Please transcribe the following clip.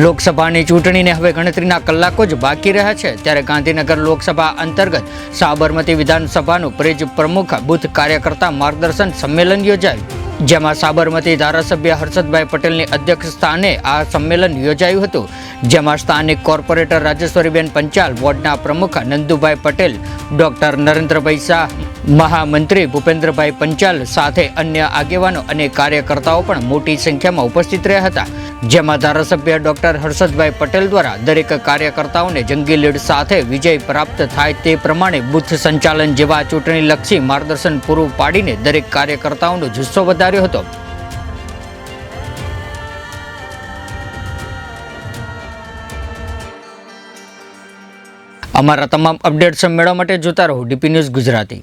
લોકસભાની ચૂંટણીને હવે ગણતરીના કલાકો જ બાકી રહ્યા છે, ત્યારે ગાંધીનગર લોકસભા અંતર્ગત સાબરમતી વિધાનસભાનું પ્રેજ પ્રમુખ બુથ કાર્યકર્તા માર્ગદર્શન સંમેલન યોજાયું. જેમાં સાબરમતી ધારાસભ્ય હર્ષદભાઈ પટેલની અધ્યક્ષ સ્થાને આ સંમેલન યોજાયું હતું. જેમાં સ્થાનિક કોર્પોરેટર રાજેશ્વરીબેન પંચાલ, વોર્ડના પ્રમુખ નંદુભાઈ પટેલ, ડોક્ટર નરેન્દ્રભાઈ શાહ મહામંત્રી ભૂપેન્દ્રભાઈ પંચાલ સાથે અન્ય આગેવાનો અને કાર્યકર્તાઓ પણ મોટી સંખ્યામાં ઉપસ્થિત રહ્યા હતા. જેમાં ધારાસભ્ય ડોક્ટર હર્ષદભાઈ પટેલ દ્વારા દરેક કાર્યકર્તાઓને જંગી લીડ સાથે વિજય પ્રાપ્ત થાય તે પ્રમાણે બુથ સંચાલન જેવા ચૂંટણીલક્ષી માર્ગદર્શન પૂરું પાડીને દરેક કાર્યકર્તાઓનો જુસ્સો વધાર્યો હતો. અમારા તમામ અપડેટ્સ મેળવવા માટે જોતા રહો DP news Gujarati.